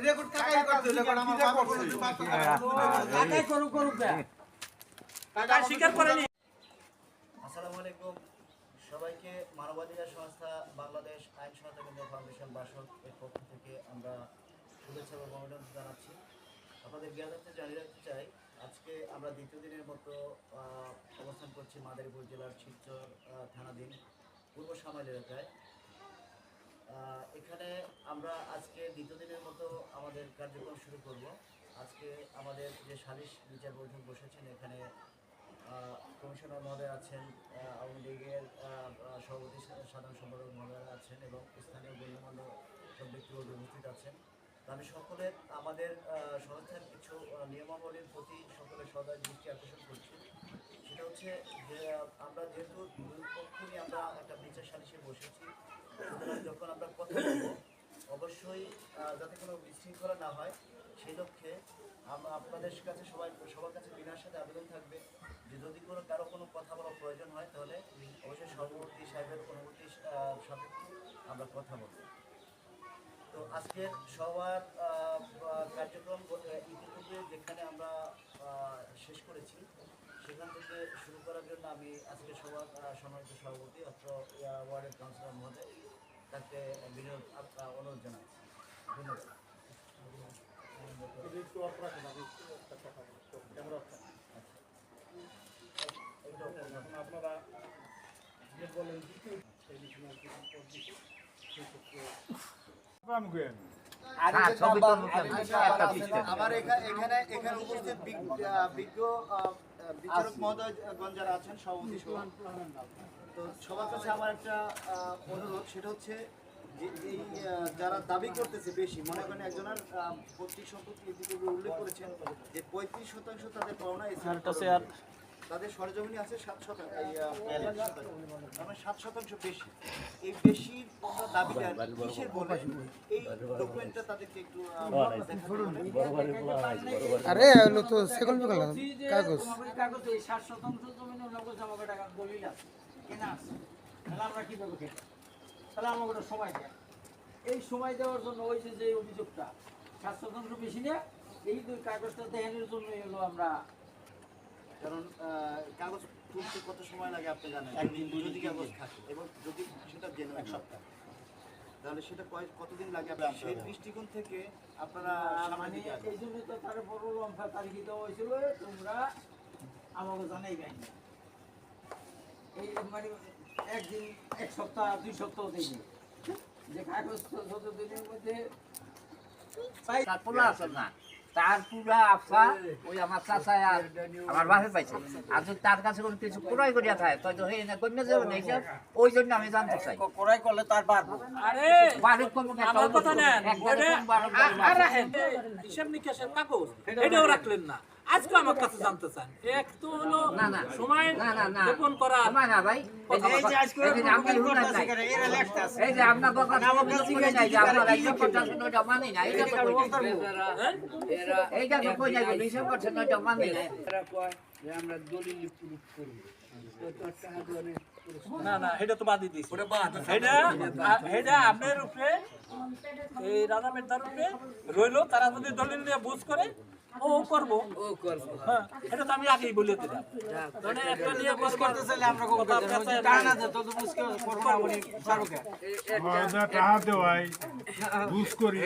Record কাকাই করতে record আমার বাবা করছে? কাকাই করুক করুক কাকা স্বীকার করেনি আসসালামু আলাইকুম। সবাইকে মানবাধিকার সংস্থা বাংলাদেশ আইন সহায়তা কেন্দ্র ফাউন্ডেশন বাসক এর পক্ষ থেকে আমরা শুভেচ্ছা এবং অভিনন্দন জানাচ্ছি। আপনাদের জ্ঞাতার্থে জানিয়ে রাখতে চাই। আজকে আমরা দ্বিতীয় দিনের মতো আহ, অবস্থান করছি মাদারীপুর জেলার শিবচর আহ, থানাধীন পূর্ব সামাইল এলাকায়। আহ, এখানে আমরা আজকে দ্বিতীয় দিনের মতো আমাদের কার্যক্রম শুরু করব। আজকে আমাদের যে সালিশ বিচার বৈঠক বসেছেন, এখানে কমিশনার মহোদয় আছেন আওয়ামী লীগের সভাপতি সাধারণ সম্পাদক মহোদয় আছেন এবং স্থানীয় গণ্যমান্য সব ব্যক্তিবর্গ উপস্থিত আছেন। তো আমি সকলের আমাদের সংস্থার কিছু নিয়মাবলীর প্রতি সকলের সদয় দৃষ্টি আকর্ষণ করছি। সেটা হচ্ছে যে, আমরা যেহেতু দুই পক্ষ নিয়ে আমরা একটা বিচার সালিশে বসেছি, সুতরাং যখন আমরা কথা বলব অবশ্যই যাতে কোনো বিশৃঙ্খলা না হয়, সেই লক্ষ্যে আপনাদের কাছে সবাই সবার কাছে বিনার সাথে আবেদন থাকবে যে যদি কোনো কারও কোনো কথা বলার প্রয়োজন হয়, তাহলে অবশ্যই সভাপতি সাহেবের অনুমতি সাপেক্ষে আমরা কথা বলব। তো আজকের সবার কার্যক্রম ইতিপূর্বে যেখানে আমরা শেষ করেছি, সেখান থেকে শুরু করার জন্য আমি আজকে সবার সম্মানিত সভাপতি অত্র ওয়ার্ডের কাউন্সিলর মহোদয় তাকে বিনোদ আহ, অনুরোধ জানাচ্ছি ধন্যবাদ। আপনারা যে বলেন আমার এখানে উপস্থিত বিজ্ঞ বিচারক মহোদয় গণ যারা আছেন সভাপতি তো সবার কাছে আমার একটা অনুরোধ সেটা হচ্ছে যে এই যারা দাবি করতেছে বেশি মনে করেন একজনের সম্পত্তি ইতিপূর্বে উল্লেখ করেছেন যে পঁয়ত্রিশ শতাংশ তাদের পাওনা এই তাদের সরজমিনি আছে সাত শতাংশ মানে সাত শতাংশ বেশি। এই বেশি দাবিটা কিসের বলে? এই ডকুমেন্টটা তাদেরকে একটু আরে হলো তো কাগজ। কাগজ এই 60 শতাংশ নগদ আমাকে টাকা আছে কেনা আছে তাহলে আমরা কীভাবে খেতে তাহলে আমাকে ওটা সময় দেয়। এই সময় দেওয়ার জন্য ওই যে যে অভিযোগটা সাত শতাংশ বেশি না এই দুই কাগজটা দেখানোর জন্যই হলো আমরা কারণ কাগজ তুলতে কত সময় লাগে আপনি জানেন? একদিন যদি কাগজ থাকে। এবং যদি সেটা জেনে এক সপ্তাহ। তাহলে সেটা কয়- কতদিন লাগে সেই দৃষ্টিকোণ থেকে আপনারা মানে এই জন্য তো তার বড় লম্বা তারিখে দেওয়া হয়েছিল তোমরা আমাকে জানাই জানাইবে এই মানে একদিন এক সপ্তাহ দুই সপ্তাহ থেকে যে কাগজ যত দিনের মধ্যে পাই তার না। তার পুরা আফসা ওই আমার চাচা আর আমার বাপে পাইছে। আর যদি তার কাছে কোনো কিছু ক্রয় করিয়া থাকে তাই তো হয়ে না কমে যাবে না এইসব ওই জন্য আমি জানতে চাই। করাই করলে তার পারব আরে বাড়ির কম আমার কথা আর হিসাব নিকাশের কাগজ। এটাও রাখলেন না। আজকে আমার কাছে জানতে চান। এক তো হলো না, না। সময় না না না। গোপন করা সময় না ভাই। এই যে- এই যে আপনার নাই। যে না এইটা তো কই নাই। না না না এটা তো বাদই দিছি এটা এটা আপনার উপরে এই রাজা মেদার উপরে রইল তারা যদি দলিল নিয়ে বুঝ করে ও করব। ও করব হ্যাঁ। এটা তো আমি আগেই বলে দিলাম। মানে একটা নিয়ে বুঝ করতে চাইলে আমরা কথা পেঁচায় না। মজা টাহা দেওয়াই বুঝ করি।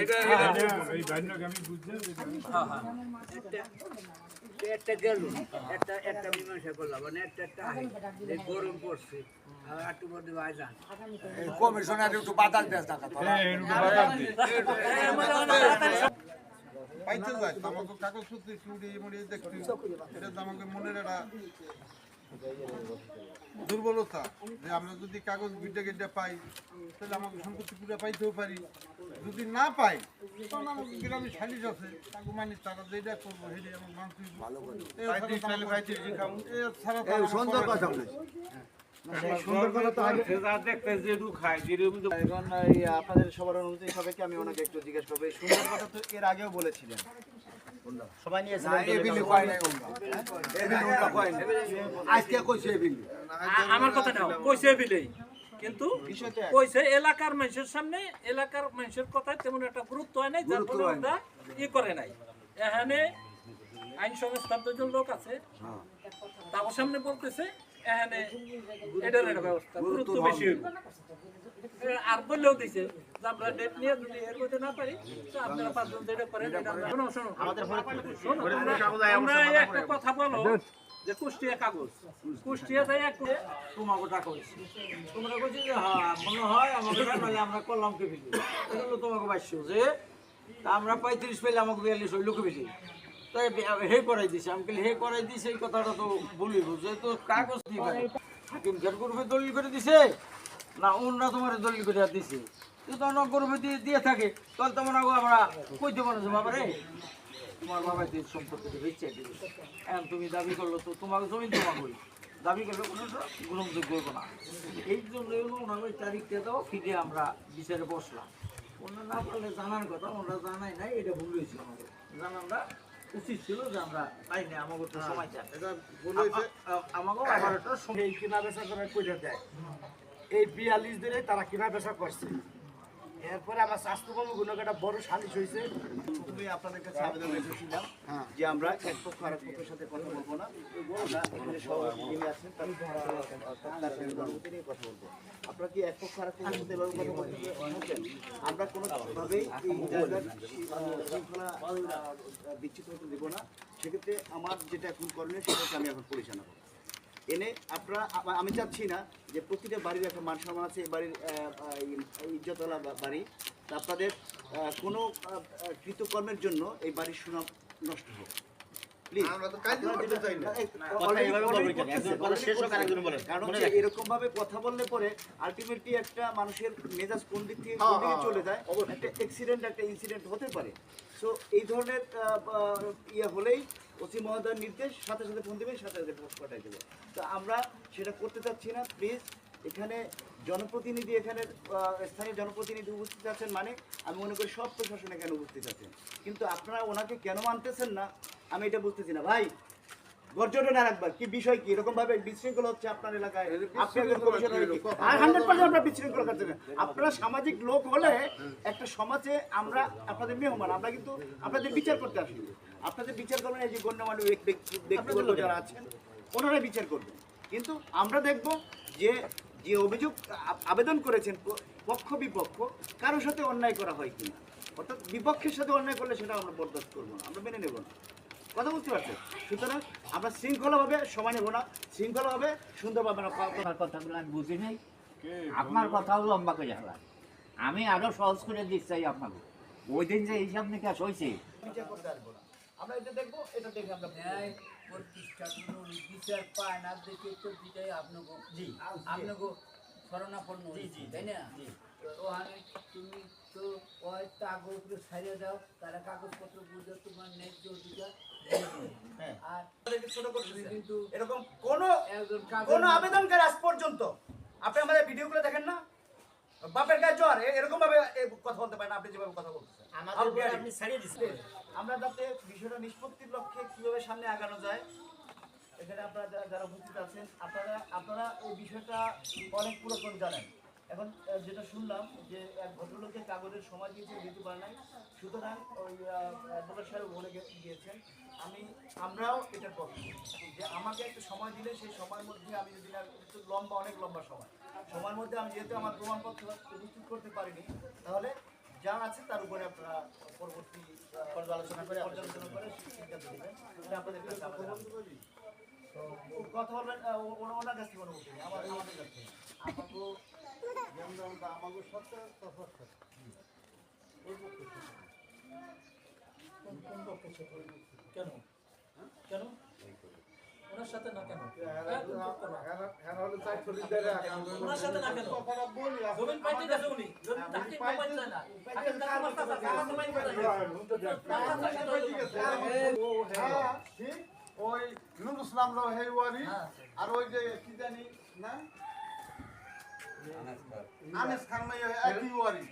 এই বান্যকে আমি বুঝতে হ্যাঁ, হ্যাঁ। একটা গেল একটা একটা মীমাংসা করলাম মানে একটা একটা এই গরম পড়ছে আর একটু মধ্যে আইজান পাইতে যায় আমাকে কাগজ পত্র চুড়ি মুড়ি দেখতে এটা আমাকে মনের একটা দুর্বলতা যে আমরা যদি কাগজ গিড্ডা গিড্ডা পাই তাহলে আমাকে সম্পত্তি পুরো পাইতেও পারি। যদি না পাই তখন আমাকে গ্রামে সালিশ আছে তাকে মানে তারা যেটা করব সেটাই আমার মানতে ভালো করে। সুন্দর কথা এখন এই আপনাদের সবার অনুমতি সাপেক্ষে আমি ওনাকে একটু জিজ্ঞেস করব। এই সুন্দর কথা তো এর আগেও বলেছিলেন। সবাই নিয়েছিলেন আজকে কইছে আমার কথা নাও কইছে বিলেই কিন্তু কইছে এলাকার মানুষের সামনে এলাকার মানুষের কথায় তেমন একটা গুরুত্ব হয় নাই যার ফলে ওটা ই করে নাই। এখানে আইন সংস্থার দুজন লোক আছে তার সামনে বলতেছে এখানে এটার একটা ব্যবস্থা গুরুত্ব বেশি হইব। আর বললেও দিছে যে আমরা ডেট নিয়ে যদি এর মধ্যে না পারি তো আপনারা পাঁচজন যেটা করেন শোনো শোনো। শোনো, আমরা- আমরা একটা কথা বলো যে কুষ্টিয়া কাগজ। কুষ্টিয়া যাই একটু তোমাকে টাকা হয়েছে তোমরা বলছি যে হ্যাঁ মনে হয় আমাকে নাহলে আমরা করলাম কে ফেলি এটা হলো তোমাকে বাস্য যে আমরা পঁয়ত্রিশ পেলে আমাকে বিয়াল্লিশ হইল কে ফেলি বে- হে করাই দিছে। আমি হে করাই দিছে, এই কথাটা তো বলিব যে তো কাগজ দিয়ে পারে হাকিম ঘের দলিল করে দিছে? না অন্য তোমার দলিল করে দিছে। যদি অন্য করবে দিয়ে দিয়ে থাকে, তাহলে তোমার আগে আমরা কইতে পারো যে বাবা রে তোমার বাবা দিয়ে সম্পত্তি হয়েছে এখন তুমি দাবি করল তো তোমাকে জমি তোমার করি। দাবি করলে কোনো গ্রহণযোগ্য হইব না। এই জন্য ওই তারিখটা দাও, ফিরে আমরা বিচারে বসলাম। ওনারা না পারলে জানার কথা, ওনারা জানাই নাই, এটা ভুল হয়েছিল আমাদের। জানানটা উচিত ছিল যে আমরা তাই না আমাকে তো সময় চাই। হয়েছে। আমাকেও আবার একটা সময় এই কিনা বেচা করে কইরা দেয়। এই বিয়াল্লিশ দিনে তারা কিনা বেচা করছে। এরপরে আমার স্বাস্থ্যকর্ম গুণকে একটা বড় সালিশ হয়েছে। তুমি আপনাদের কাছে আবেদন রেখেছিলাম যে আমরা এক পক্ষ আর এক পক্ষের সাথে কথা বলব না। আমরা এখানে যিনি আছেন তার অনুমতি নিয়ে কথা বলব। আপনারা কি এক পক্ষ আর এক পক্ষের সাথে এভাবে কথা বলতে চাচ্ছেন? আমরা কোনো ভাবেই এই জায়গার শৃঙ্খলা বিচ্ছিন্ন হতে দেবো না। সেক্ষেত্রে আমার যেটা এখন করণীয় সেটা হচ্ছে আমি এখন পরিচালনা করব। এনে আপনারা আমি চাচ্ছি না যে প্রতিটা বাড়ির একটা মান সম্মান আছে এই বাড়ির বা- বাড়ি। তা আপনাদের কোনো কৃতকর্মের জন্য এই বাড়ির সুনাম নষ্ট হোক। এই, already- already করতেছেন, already করতেছেন। কারণ হচ্ছে এরকম ভাবে কথা বললে পরে আলটিমেটলি একটা মানুষের মেজাজ কোন দিক থেকে চলে যায় একটা অ্যাক্সিডেন্ট একটা ইনসিডেন্ট হতে পারে। সো এই ধরনের ইয়ে হলেই ওসি মহোদয়ের নির্দেশ সাথে সাথে ফোন দেবে সাথে সাথে পোস্ট পাঠাই দেবে। তো আমরা সেটা করতে চাচ্ছি না প্লিজ এখানে জনপ্রতিনিধি এখানে স্থানীয় জনপ্রতিনিধি উপস্থিত আছেন মানে আমি মনে করি সব প্রশাসন এখানে উপস্থিত আছেন কিন্তু আপনারা ওনাকে কেন মানতেছেন না আমি এটা বুঝতেছি না। ভাই গর্জনে আর কি বিষয় কি? এরকম ভাবে বিশৃঙ্খলা হচ্ছে আপনার এলাকায়? বিশৃঙ্খলা করছেন আপনারা সামাজিক লোক হলে একটা সমাজে আমরা আপনাদের মেহমান আমরা কিন্তু আপনাদের বিচার করতে আসি। আপনাদের বিচার করবেন এই যে গণ্যমান্য ব্যক্তি- ব্যক্তি- যারা আছেন ওনারা বিচার করবেন। কিন্তু আমরা দেখব যে যে অভিযোগ আবেদন করেছেন পক্ষ বিপক্ষ কারোর সাথে অন্যায় করা হয় কিনা। অর্থাৎ বিপক্ষের সাথে অন্যায় করলে সেটা আমরা বরদাস্ত করব না আমরা মেনে নেব না। কথা বুঝতে পারছেন? সুতরাং আমরা শৃঙ্খলাভাবে সময় নেব না শৃঙ্খলাভাবে সুন্দরভাবে আপনার কথাগুলো আমি বুঝি নাই। আপনার কথাও লম্বা করে হেলান আমি আরও সহজ করে দিতে চাই আপনাকে। ওই দিন যে হিসাব নিকাশ হয়েছে বিচার করতে আসব না আমরা এটা দেখব এটা দেখে আমরা ন্যায় প্রতিষ্ঠা কোনো বিচার পায় না দেখে তো বিদায় আপনাকে জি। আপনাকে শরণাপন্ন হয়েছি তাই না? তো আমি তুমি তো ওই কাগজগুলো ছাড়িয়ে দাও তারা কাগজপত্র বুঝে তোমার ন্যায্য অধিকার। হ্যাঁ। আর ছোট করতেছে কিন্তু এরকম কোনো কোনো আবেদনকারী আজ পর্যন্ত। আপনি আমাদের ভিডিওগুলো দেখেন না? বাপের গায়ে জ্বর এরকম ভাবে কথা বলতে পারেন আপনি যেভাবে কথা বলতেছেন। আপনি ছাড়িয়ে দিচ্ছেন। আমরা যাতে বিষয়টা নিষ্পত্তির লক্ষ্যে কীভাবে সামনে আগানো যায় এখানে আপনারা যারা যারা উপস্থিত আছেন আপনারা আপনারা এই বিষয়টা অনেক পুরাতন জানেন। এখন যেটা শুনলাম যে এক ভদ্রলোকে কাগজের সময় দিয়েছে দিতে পারে নাই সুতরাং ওই অ্যাডভোকেট সাহেব বলে গিয়েছেন আমি আমরাও এটার পক্ষে যে আমাকে একটা সময় দিলে সেই সময়ের মধ্যে আমি যদি না একটু লম্বা অনেক লম্বা সময় সময়ের মধ্যে আমি যেহেতু আমার প্রমাণপত্র প্রস্তুত করতে পারিনি তাহলে যা আছে তার উপরে আপনারা পরবর্তী পর্যালোচনা করে পর্যালোচনা করে সিদ্ধান্ত দেবেন এটা আপনাদের কাছে কথা বলবেন ওনার কাছ থেকে অনুমতি আমার আমাদের কাছ থেকে আমাকে যেমন আমাকে সত্য তথা সত্য কেন কেন ওনার সাথে না কেন ওনার সাথে না কেন জমিন পাইতে গেছে উনি জমিন তাকে পাইতে যায় না তাকে তাকে মাস্তা আছে কাগজ পাইতে যায় হ্যাঁ, ঠিক। ওই নুর ইসলাম রাও হেওয়ারি আর ওই যে কি জানি না আনেস খান ভাই একই ওয়ারি।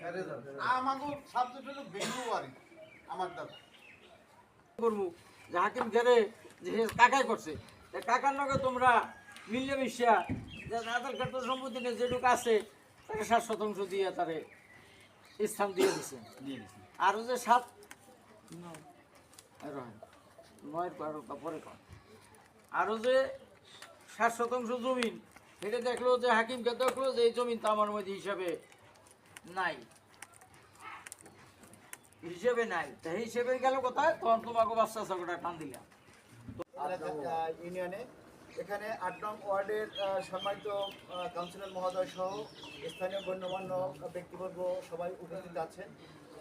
আমাকে সাবজেক্ট হলো বেঙ্গু ওয়ারি আমার দাদা। করব। যে হাকিম ঘেরে যে কাকাই করছে কাকার লগে তোমরা মিলিয়ে মিশিয়া যে আধার কার্ড সম্পত্তি নিয়ে যেটুকু আছে তাকে সাত শতাংশ দিয়ে তারে স্থান দিয়ে দিছে। আরও যে সাত ন- এই রহেন। নয়ের পরে আরও যে ষাট শতাংশ জমিন এটা দেখল যে হাকিমকে দেখল যে এই জমিন তো আমার মধ্যে হিসাবে নাই। হিসেবে নাই। তা হিসেবে গেল কোথায়? তখন তোমাকে বাচ্চা চাকরিটা টান দিলাম ইউনিয়নে। এখানে আট নং ওয়ার্ডের সম্মানিত কাউন্সিলর মহোদয় সহ স্থানীয় গণ্যমান্য ব্যক্তিবর্গ সবাই উপস্থিত আছেন।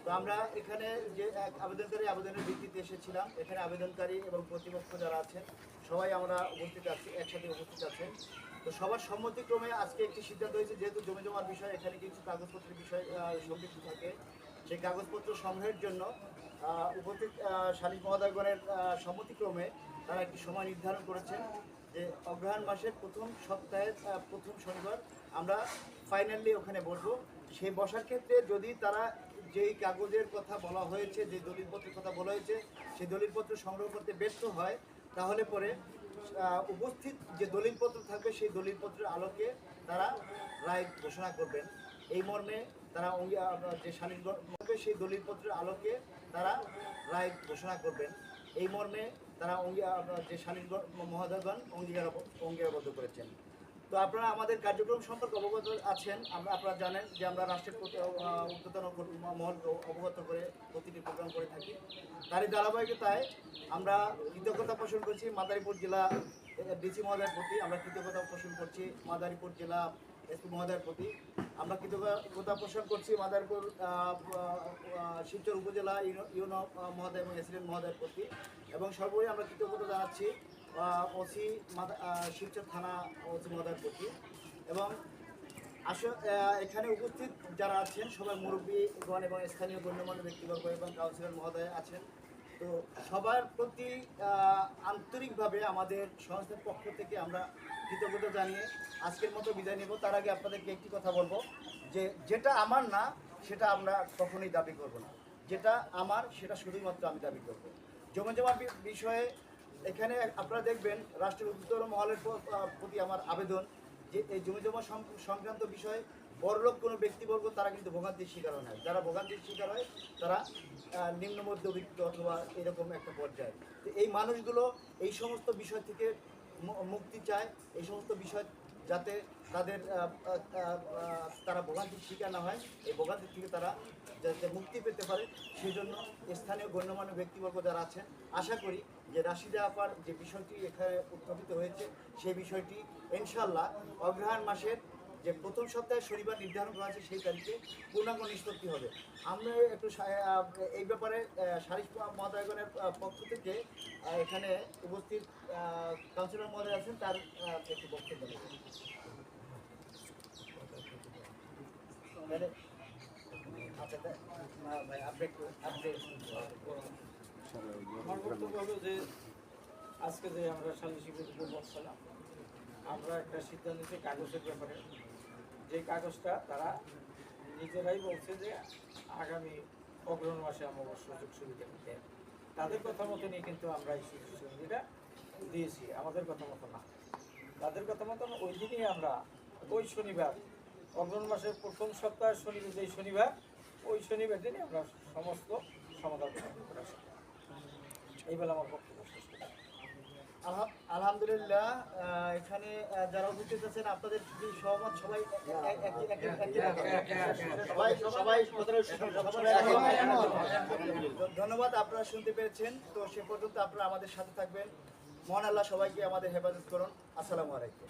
তো আমরা এখানে যে আবেদনকারী আবেদনের ভিত্তিতে এসেছিলাম। এখানে আবেদনকারী এবং প্রতিপক্ষ যারা আছেন সবাই আমরা উপস্থিত আছি, একসাথে উপস্থিত আছেন। তো সবার সম্মতিক্রমে আজকে একটি সিদ্ধান্ত হয়েছে, যেহেতু জমি জমার বিষয় এখানে কিছু কাগজপত্রের বিষয় সম্পৃক্ত থাকে, সেই কাগজপত্র সংগ্রহের জন্য উপস্থিত শালিক মহোদয়গণের সম্মতিক্রমে তারা একটি সময় নির্ধারণ করেছেন যে অগ্রহায়ণ মাসের প্রথম সপ্তাহের প্রথম শনিবার আমরা ফাইনালি ওখানে বসবো। সেই বসার ক্ষেত্রে যদি তারা যেই কাগজের কথা বলা হয়েছে, যে দলিলপত্রের কথা বলা হয়েছে সেই দলিলপত্র সংগ্রহ করতে ব্যর্থ হয় তাহলে পরে উপস্থিত যে দলিলপত্র থাকবে, সেই দলিলপত্রের আলোকে তারা রায় ঘোষণা করবেন। এই মর্মে তারা যে শালীনগণ থাকবে সেই দলিলপত্রের আলোকে তারা রায় ঘোষণা করবেন। এই মর্মে তারা যে শালীনগণ মহোদয়গণ অঙ্গীকার অঙ্গীকারবদ্ধ করেছেন। তো আপনারা আমাদের কার্যক্রম সম্পর্কে অবগত আছেন। আমরা আপনারা জানেন যে আমরা রাষ্ট্রের প্রতি আহ, মহল অবগত করে প্রতিটি প্রোগ্রাম করে থাকি। তারই ধারাবাহিকতায় আমরা কৃতজ্ঞতা পোষণ করছি মাদারীপুর জেলা ডিসি মহোদয়ের প্রতি। আমরা কৃতজ্ঞতা পোষণ করছি মাদারীপুর জেলা এসপি মহোদয়ের প্রতি। আমরা কৃতজ্ঞতা পোষণ করছি মাদারীপুর শিবচর উপজেলা ইউনো- মহোদয় এবং এসিডেন্ট মহোদয়ের প্রতি। এবং সর্বোপরি আমরা কৃতজ্ঞতা জানাচ্ছি ওসি শিবচর থানা ওসি মহোদয়ের প্রতি। এবং আসলে এখানে উপস্থিত যারা আছেন, সবাই মুরব্বীগণ এবং স্থানীয় গণ্যমান্য ব্যক্তিবর্গ এবং কাউন্সিলর মহোদয় আছেন। তো সবার প্রতি আন্তরিকভাবে আমাদের সংস্থার পক্ষ থেকে আমরা কৃতজ্ঞতা জানিয়ে আজকের মতো বিদায় নেব। তার আগে আপনাদেরকে একটি কথা বলব, যে যেটা আমার না, সেটা আমরা কখনোই দাবি করব না। যেটা আমার, সেটা শুধুমাত্র আমি দাবি করব। জমা জমা বিষয়ে এখানে আপনারা দেখবেন রাষ্ট্রের উচ্চতর মহলের প্রতি আমার আবেদন যে এই জমি জমা সংক্রান্ত বিষয়ে বড়লোক কোনো ব্যক্তিবর্গ তারা কিন্তু ভোগান্তির শিকার হয় যারা ভোগান্তির শিকার হয়, তারা নিম্ন মধ্যবিত্ত অথবা এরকম একটা পর্যায়ে। তো এই মানুষগুলো এই সমস্ত বিষয় থেকে মুক্তি চায়। এই সমস্ত বিষয় যাতে তাদের তারা ভোগান্তির না হয়। এই ভোগান্তির থেকে তারা যাতে মুক্তি পেতে পারে সেই জন্য স্থানীয় গণ্যমান্য ব্যক্তিবর্গ যারা আছেন, আশা করি যে রাশিদা আপার যে বিষয়টি এখানে উত্থাপিত হয়েছে, সেই বিষয়টি ইনশাল্লাহ অগ্রহায়ণ মাসের যে প্রথম সপ্তাহে শনিবার নির্ধারণ করা আছে সেই তারিখে পূর্ণাঙ্গ নিষ্পত্তি হবে। আমরা একটু এই ব্যাপারে সারিস মহোদয়গণের পক্ষ থেকে এখানে উপস্থিত কাউন্সিলর মহোদয় আছেন, তার একটু বক্তব্য দেবেন। তাহলে- আচ্ছা তা- না ভাই আপনি একটু আপনি আমার বক্তব্য হলো যে আজকে যে আমরা সালিসি উপর বসছিলাম আমরা একটা সিদ্ধান্ত নিয়েছি কাগজের ব্যাপারে যে কাগজটা তারা নিজেরাই বলছে যে আগামী অগ্রহণ মাসে আমাদের সুযোগ সুবিধা দেয় তাদের কথা মতো নিয়ে কিন্তু আমরা এই সুযোগ সুবিধাটা দিয়েছি আমাদের কথা মতো না। তাদের কথা মতো ওই দিনই আমরা ওই শনিবার অগ্রহণ মাসের প্রথম সপ্তাহের শনিবার যেই শনিবার ওই শনিবার দিনে আমরা সমস্ত সমাধান করে আসি এই বেলা আমার বক্তব্য আলহামদুলিল্লাহ এখানে যারা উপস্থিত আছেন আপনাদের সহমত সবাই- ধন্যবাদ আপনারা শুনতে পেরেছেন তো সে পর্যন্ত আপনারা আমাদের সাথে থাকবেন মহান আল্লাহ সবাইকে আমাদের হেফাজত করুন আসসালামু আলাইকুম